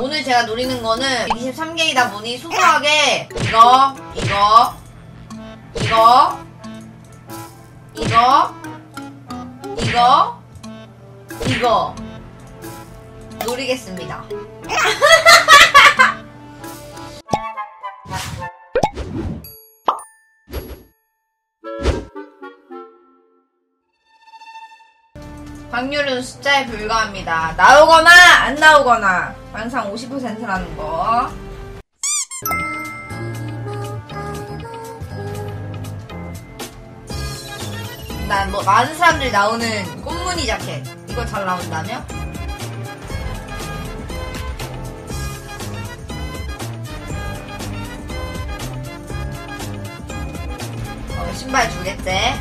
오늘 제가 노리는 거는 23개이다 보니 소소하게 이거, 이거, 이거, 이거, 이거, 이거 노리겠습니다. 확률은 숫자에 불과합니다. 나오거나 안 나오거나 항상 50%라는 거. 난 뭐 많은 사람들이 나오는 꽃무늬 자켓 이거 잘 나온다며? 어, 신발 주겠대.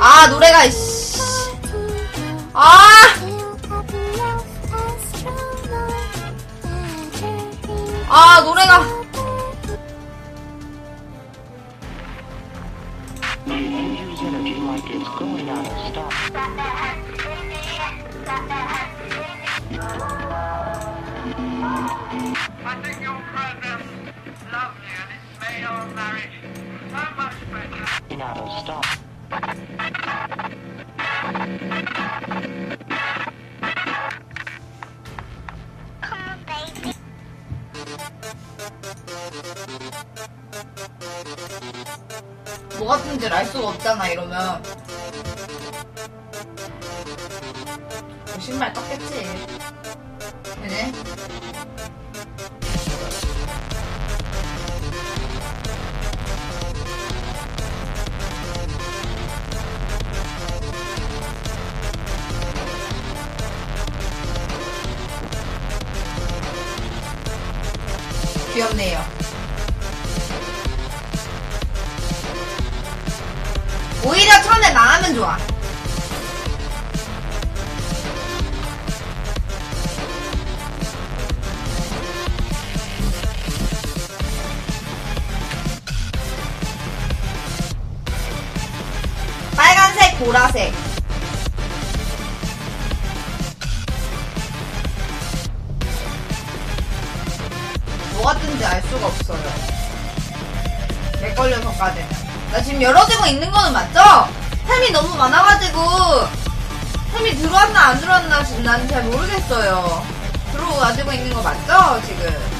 아 노래가 씨. 아! 아 노래가 뭐 같은지 알 수가 없잖아 이러면 뭐 신발 떴겠지 그지? 귀엽네요 오히려 처음에 망하면 좋아. 빨간색, 보라색. 뭐 같은지 알 수가 없어요. 맥걸려서까지는. 나 지금 열어지고 있는 거는 맞죠? 템이 너무 많아가지고 템이 들어왔나 안 들어왔나 지금 나는 잘 모르겠어요. 들어가지고 있는 거 맞죠? 지금.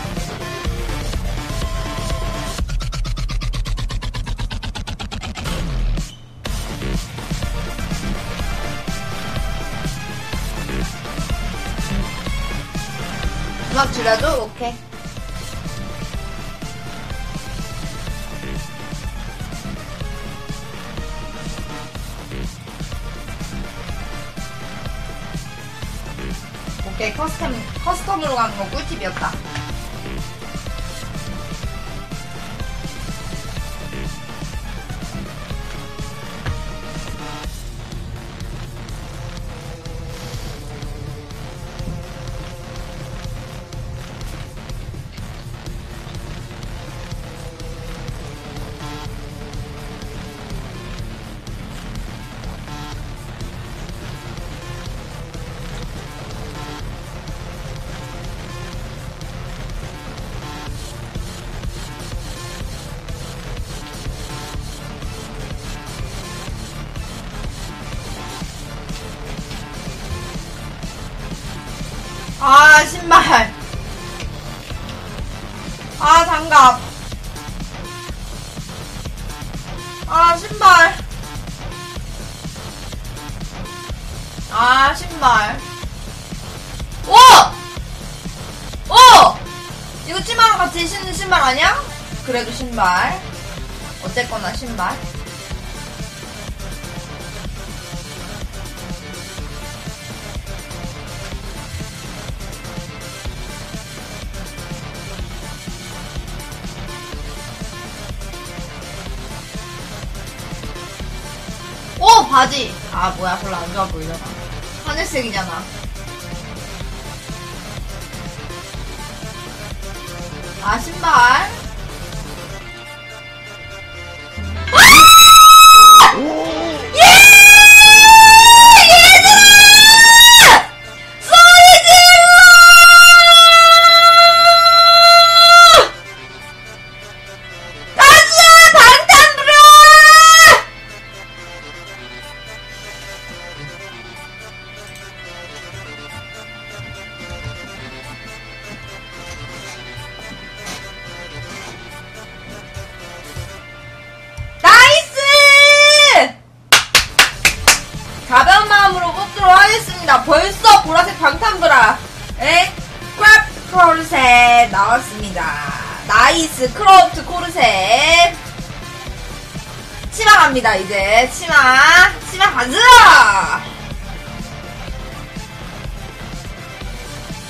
음악 줄여줘? 오케이. 커스텀 커스텀으로 가는 거 꿀팁이었다. 아 신발. 아 장갑. 아 신발. 아 신발. 오! 오! 이거 찌마랑 같이 신는 신발 아니야? 그래도 신발. 어쨌거나 신발. 바지. 아 뭐야 별로 안 좋아 보이잖아. 하늘색이잖아. 아 신발 나이스 크로프트 코르셋. 치마 갑니다, 이제. 치마. 치마 가자!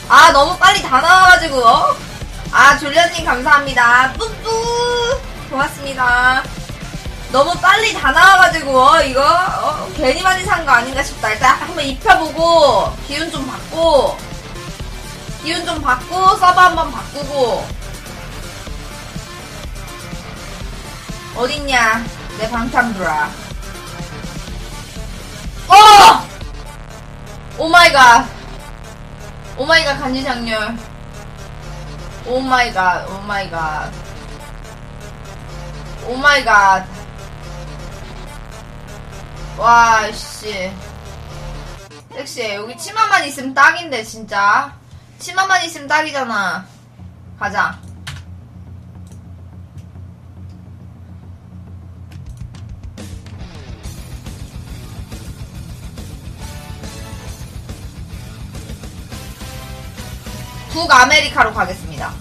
아, 너무 빨리 다 나와가지고, 어? 아, 졸려님 감사합니다. 뿌뿌! 고맙습니다. 너무 빨리 다 나와가지고, 어, 이거, 어, 괜히 많이 산 거 아닌가 싶다. 일단 한번 입혀보고, 기운 좀 받고, 기운 좀 받고, 서버 한번 바꾸고. 어딨냐, 내 방탄브라. 어! 오마이갓. 오마이갓 간지장렬. 오마이갓, 오마이갓. 오마이갓. 와, 씨. 섹시해. 여기 치마만 있으면 딱인데, 진짜. 치마만 있으면 딱이잖아. 가자. 북아메리카로 가겠습니다.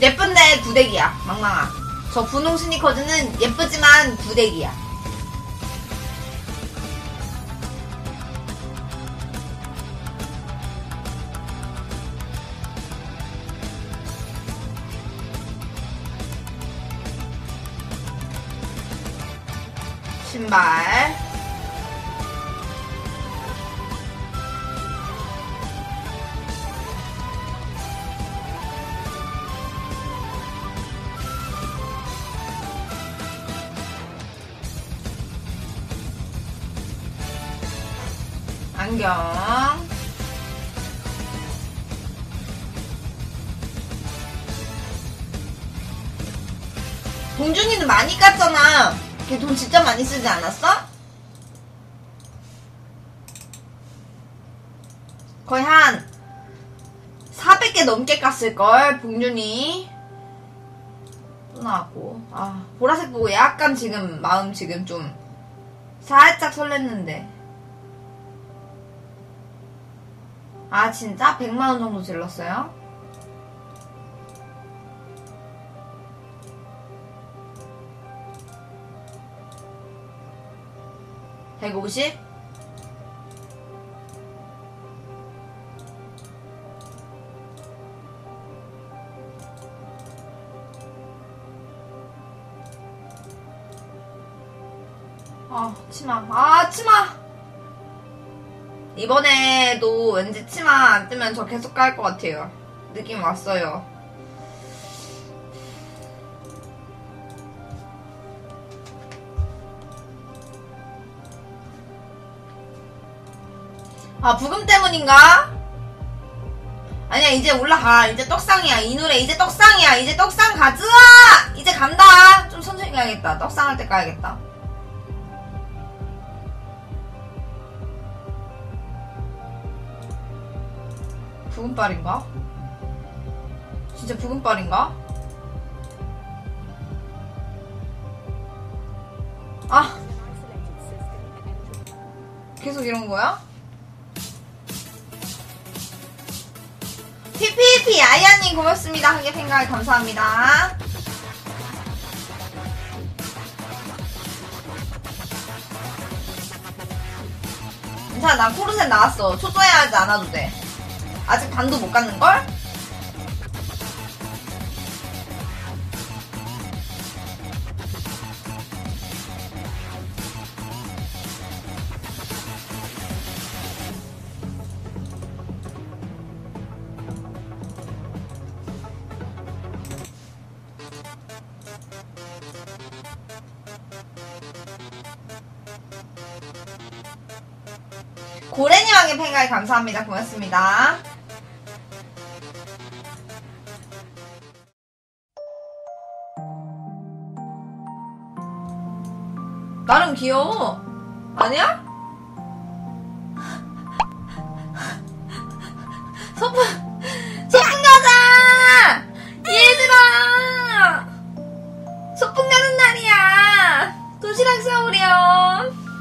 예쁜데 구대기야, 망망아. 저 분홍 스니커즈는 예쁘지만 구대기야. 신발. 안경. 동준이는 많이 깠잖아. 걔 돈 진짜 많이 쓰지 않았어? 거의 한 400개 넘게 깠을걸, 봉준이. 또 나왔고. 아, 보라색 보고 약간 지금 마음 지금 좀 살짝 설렜는데. 아 진짜? 100만원 정도 질렀어요? (150) 아 치마 아 치마 이번에도 왠지 치마 안 뜨면 저 계속 깔것 같아요. 느낌 왔어요. 아, 부금 때문인가? 아니야, 이제 올라가. 이제 떡상이야. 이 노래 이제 떡상이야. 이제 떡상 가자! 이제 간다! 좀 천천히 가야겠다. 떡상 할 때 가야겠다. 부금빨인가? 진짜 부금빨인가? 아! 계속 이런 거야? 피피피 아이아님 고맙습니다. 한개 생각을 감사합니다. 괜찮아, 나 코르셋 나왔어. 초조해하지 않아도 돼. 아직 반도 못 갔는걸? 고래니왕의 팬가에 감사합니다. 고맙습니다. 나름 귀여워. 아니야? 소풍, 소풍 가자! 얘들아! 소풍 가는 날이야! 도시락 싸오렴!